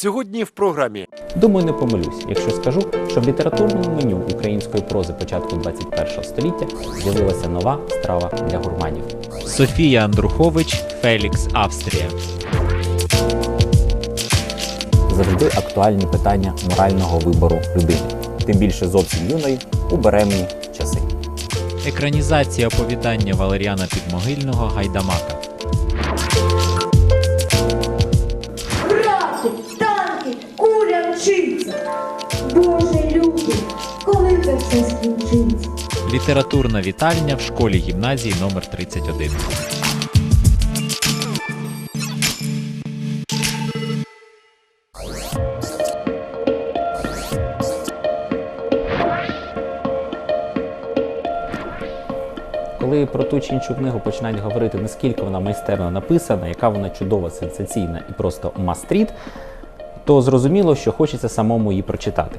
Сьогодні в програмі Думаю, не помилюсь, якщо скажу, що в літературному меню української прози початку 21 століття з'явилася нова страва для гурманів. Софія Андрухович, Фелікс Австрія. Завжди актуальні питання морального вибору людини, тим більше зовсім юної у беремні часи. Екранізація оповідання Валеріана Підмогильного Гайдамака. Літературна вітальня в школі гімназії номер 31. Коли про ту чи іншу книгу починають говорити, наскільки вона майстерно написана, яка вона чудова, сенсаційна і просто мастріт, то зрозуміло, що хочеться самому її прочитати.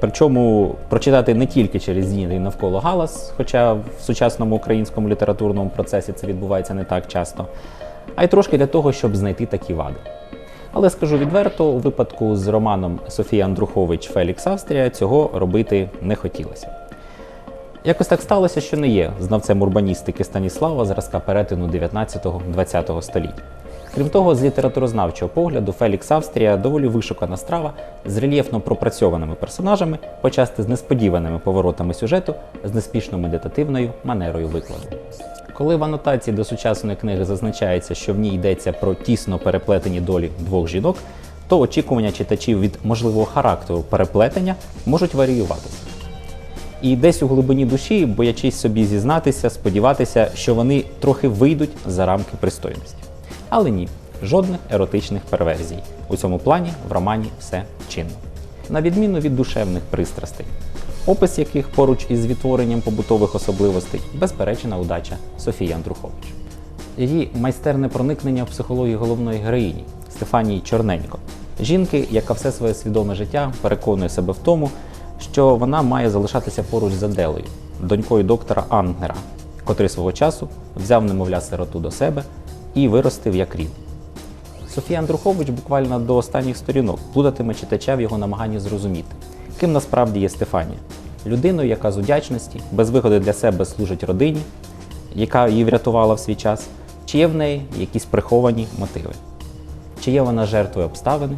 Причому прочитати не тільки через зніний навколо галас, хоча в сучасному українському літературному процесі це відбувається не так часто, а й трошки для того, щоб знайти такі вади. Але скажу відверто, у випадку з романом Софії Андрухович Фелікс Австрія цього робити не хотілося. Якось так сталося, що не є знавцем урбаністики Станіслава зразка перетину 19-20 століття. Крім того, з літературознавчого погляду Фелікс Австрія доволі вишукана страва з рельєфно пропрацьованими персонажами, почасти з несподіваними поворотами сюжету, з неспішно медитативною манерою викладу. Коли в анотації до сучасної книги зазначається, що в ній йдеться про тісно переплетені долі двох жінок, то очікування читачів від можливого характеру переплетення можуть варіюватися. І десь у глибині душі, боячись собі зізнатися, сподіватися, що вони трохи вийдуть за рамки пристойності. Але ні, жодних еротичних перверзій. У цьому плані в романі все чинно. На відміну від душевних пристрастей, опис яких поруч із відтворенням побутових особливостей безперечна удача Софії Андрухович. Її майстерне проникнення в психологію головної героїні Стефанії Чорненько, жінки, яка все своє свідоме життя переконує себе в тому, що вона має залишатися поруч з Аделою, донькою доктора Ангера, котрий свого часу взяв немовля сироту до себе і виростив як рід. Софія Андрухович буквально до останніх сторінок плутатиме читача в його намаганні зрозуміти, ким насправді є Стефанія людиною, яка з удячності, без вигоди для себе служить родині, яка її врятувала в свій час, чи є в неї якісь приховані мотиви, чи є вона жертвою обставини,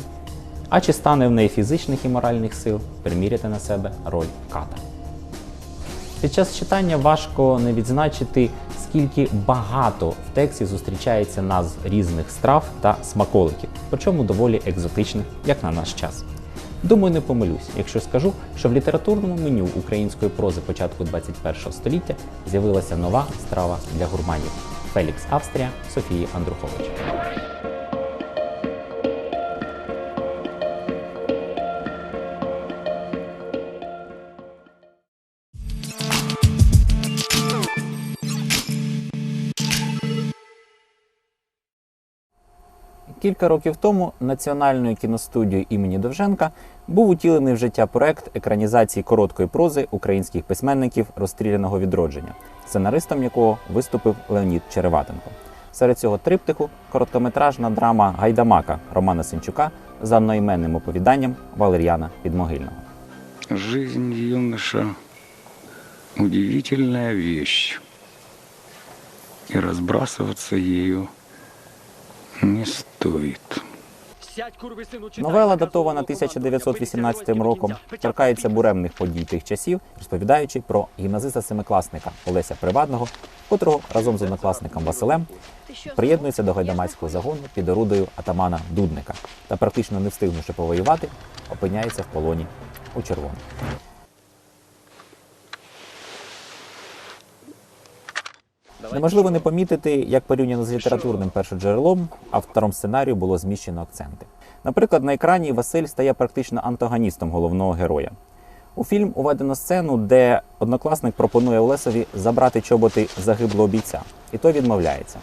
а чи стане в неї фізичних і моральних сил приміряти на себе роль ката. Під час читання важко не відзначити, скільки багато в тексті зустрічається назв різних страв та смаколиків, причому доволі екзотичних, як на наш час. Думаю, не помилюсь, якщо скажу, що в літературному меню української прози початку 21 століття з'явилася нова страва для гурманів Фелікс Австрія Софії Андрухович. Кілька років тому Національною кіностудією імені Довженка був утілений в життя проект екранізації короткої прози українських письменників розстріляного відродження, сценаристом якого виступив Леонід Череватенко. Серед цього триптиху короткометражна драма Гайдамака Романа Сенчука за одноіменним оповіданням Валеріана Підмогильного. Жизнь юноша – удивительная вещь, и разбрасываться ею не стоит. Новела, датована 1918 роком, торкається буремних подій тих часів, розповідаючи про гімназиста-семикласника Олеся Привадного, котрого разом з однокласником Василем приєднується до гайдамацького загону під орудою атамана Дудника та, практично не встигнувши повоювати, опиняється в полоні у червоному. Неможливо не помітити, як порівняно з літературним першоджерелом, автором сценарію було зміщено акценти. Наприклад, на екрані Василь стає практично антагоністом головного героя. У фільм уведено сцену, де однокласник пропонує Олесові забрати чоботи загиблого бійця, і той відмовляється.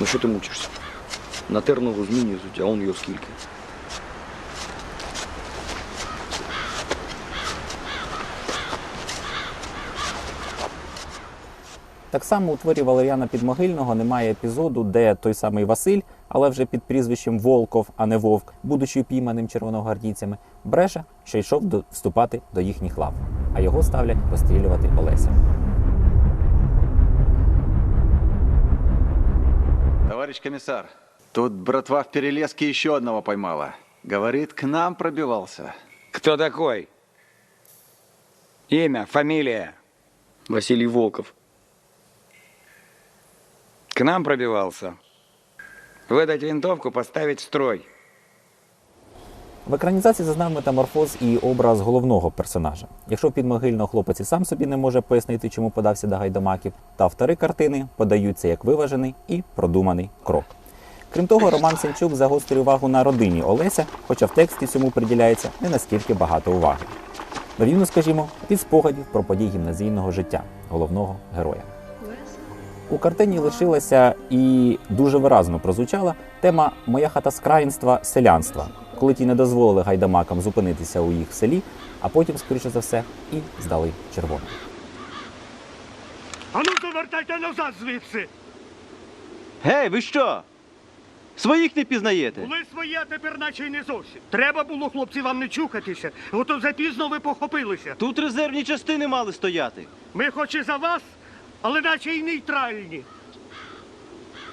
Ну що ти мучишся? Натер ногу змінюють, а он його скільки. Так само у творі Валеріана Підмогильного немає епізоду, де той самий Василь, але вже під прізвищем Волков, а не Вовк, будучи пійманим червоногвардійцями, бреше, що йшов до, вступати до їхніх лав, а його ставлять розстрілювати Олеся. Товарищ комиссар, тут братва в Перелеске еще одного поймала. Говорит, к нам пробивался. Кто такой? Имя, фамилия. Василий Волков. К нам пробивался. Выдать винтовку, поставить строй. В екранізації зазнав метаморфоз і образ головного персонажа. Якщо підмогильно хлопець і сам собі не може пояснити, чому подався до гайдамаків, то автори картини подаються як виважений і продуманий крок. Крім того, Роман Сенчук загострює увагу на родині Олеся, хоча в тексті цьому приділяється не наскільки багато уваги. На відміну, скажімо, від спогадів про події гімназійного життя головного героя. У картині лишилася і дуже виразно прозвучала тема Моя хата з країнства селянства, коли ті не дозволили гайдамакам зупинитися у їх селі, а потім, скоріше за все, і здали червоним. А ну повертайте назад звідси! Гей, ви що? Своїх не пізнаєте? Були свої, а тепер наче й не зовсім. Треба було, хлопці, вам не чухатися, ото запізно ви похопилися. Тут резервні частини мали стояти. Ми хоч і за вас, але наче й нейтральні.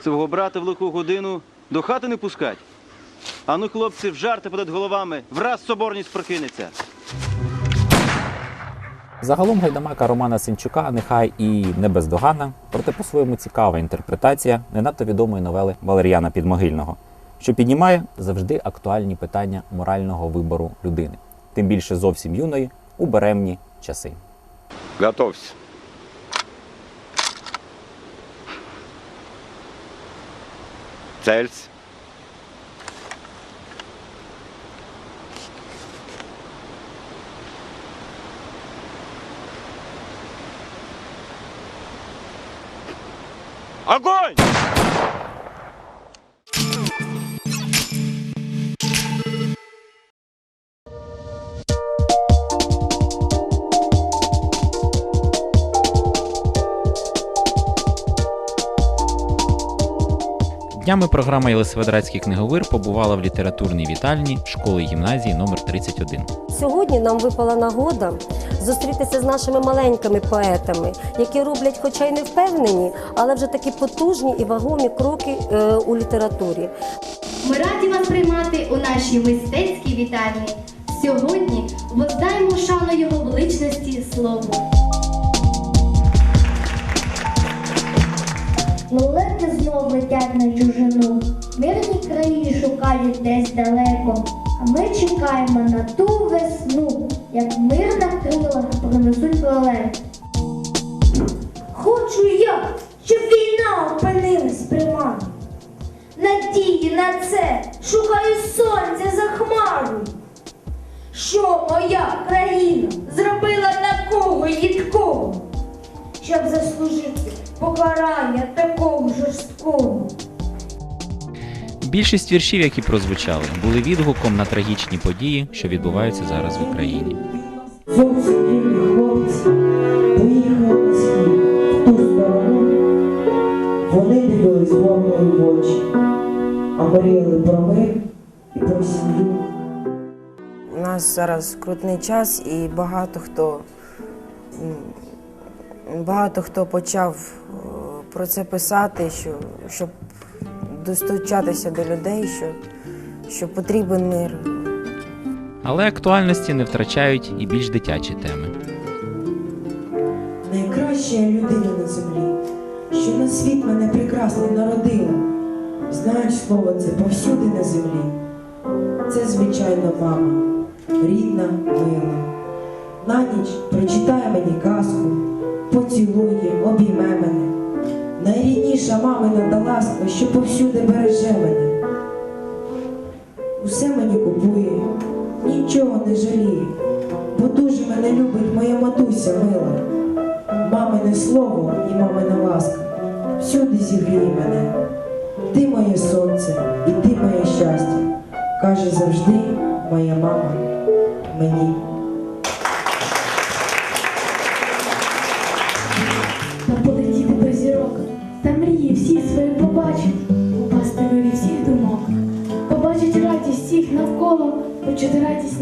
Свого брата в лиху годину до хати не пускать. А ну, хлопці, в жарти понад головами, враз соборність прокинеться. Загалом гайдамака Романа Сенчука нехай і не бездоганна, проте по-своєму цікава інтерпретація не надто відомої новели Валеріана Підмогильного, що піднімає завжди актуальні питання морального вибору людини, тим більше зовсім юної у беремні часи. Готовься. Цельсь. Огонь! Днями програма Єлисаветградський книговир побувала в літературній вітальні школи гімназії номер 31. Сьогодні нам випала нагода зустрітися з нашими маленькими поетами, які роблять, хоча й не впевнені, але вже такі потужні і вагомі кроки е, у літературі. Ми раді вас приймати у нашій мистецькій вітальні. Сьогодні воздаємо шану його величності слову. Лелеки знов летять на чужину, мирні краї шукають десь далеко, а ми чекаємо на ту весну, як мир на крилах принесуть лелек. Хочу я, щоб війна опинилась при. Надії на це шукаю сонця за хмарою. Що моя країна зробила такого їдкого, щоб заслужити покарання такого жорсткого? Більшість віршів, які прозвучали, були відгуком на трагічні події, що відбуваються зараз в Україні. Хлопці поїхали в ту сторону. Вони дивились вогною в очі, а мріяли про мир і про сім'ю. У нас зараз скрутний час, і багато хто багато хто почав е, про це писати, що, щоб достучатися до людей, що, що потрібен мир. Але актуальності не втрачають і більш дитячі теми. Найкраща я людина на землі, що на світ мене прекрасно народила. Знаєш слово це повсюди на землі. Це звичайно мама, рідна, мила. На ніч прочитає мені казку, поцілує, обійме мене. Найрідніша мамина та ласка, що повсюди береже мене. Усе мені купує, нічого не жаліє, бо дуже мене любить моя матуся мила. Мамине слово і мамина ласка всюди зігріє мене. Ти моє сонце і ти моє щастя, каже завжди моя мама мені.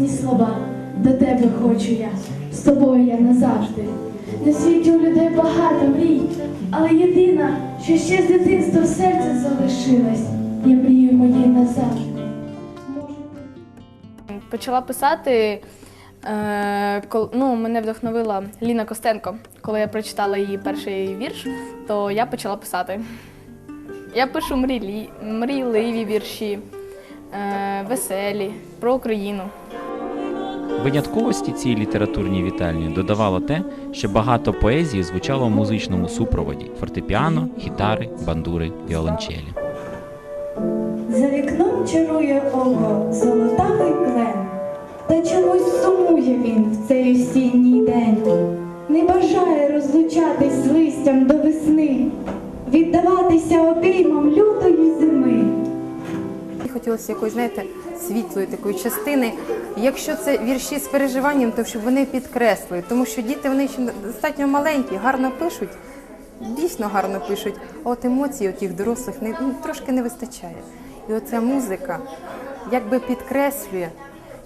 Почути слова. До тебе хочу я, з тобою я назавжди. На світі у людей багато мрій, але єдина, що ще з дитинства в серці залишилась, я мрію моєї назавжди. Почала писати. Е, ну, мене вдохновила Ліна Костенко. Коли я прочитала її перший вірш, то я почала писати. Я пишу мрійливі вірші, е, веселі, про Україну. Винятковості цій літературній вітальні додавало те, що багато поезії звучало в музичному супроводі фортепіано, гітари, бандури, віолончелі. За вікном чарує око золотавий клен, та чомусь сумує він в цей осінній день, не бажає розлучатись з листям до весни, віддаватися обіймам лютої зими. Хотілося якоїсь, знаєте, світлої такої частини. Якщо це вірші з переживанням, то щоб вони підкреслили, тому що діти вони ще достатньо маленькі, гарно пишуть, дійсно гарно пишуть, а от емоцій от їх дорослих не, ну, трошки не вистачає. І оця музика якби підкреслює.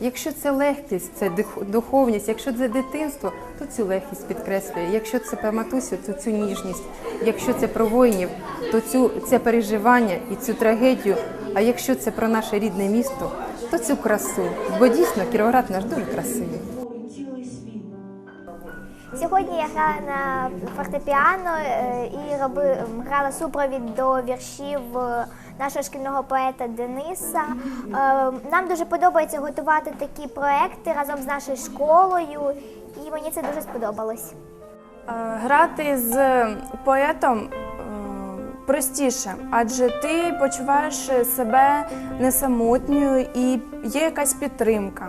Якщо це легкість, це духовність, якщо це дитинство, то цю легкість підкреслює. Якщо це про матусю, то цю ніжність. Якщо це про воїнів, то цю це переживання і цю трагедію. А якщо це про наше рідне місто, то цю красу. Бо дійсно Кіровоград наш дуже красивий. Сьогодні я грала на фортепіано е, і роби, грала супровід до віршів е, нашого шкільного поета Дениса. Е, Нам дуже подобається готувати такі проекти разом з нашою школою, і мені це дуже сподобалось. Грати з поетом простіше, адже ти почуваєш себе не самотньою і є якась підтримка.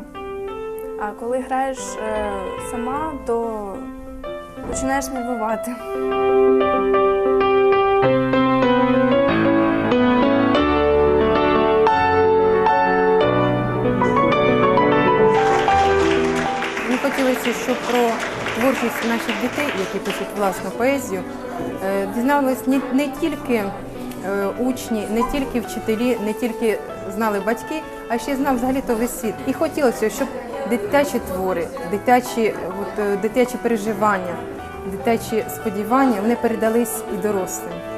А коли граєш е, сама, то починаєш нервувати. Мені хотілося, щоб про творчість наших дітей, які пишуть власну поезію, дізнались не, не тільки е, учні, не тільки вчителі, не тільки знали батьки, а ще знав взагалі то весь світ. І хотілося, щоб дитячі твори, дитячі, от, е, дитячі переживання, дитячі сподівання вони передались і дорослим.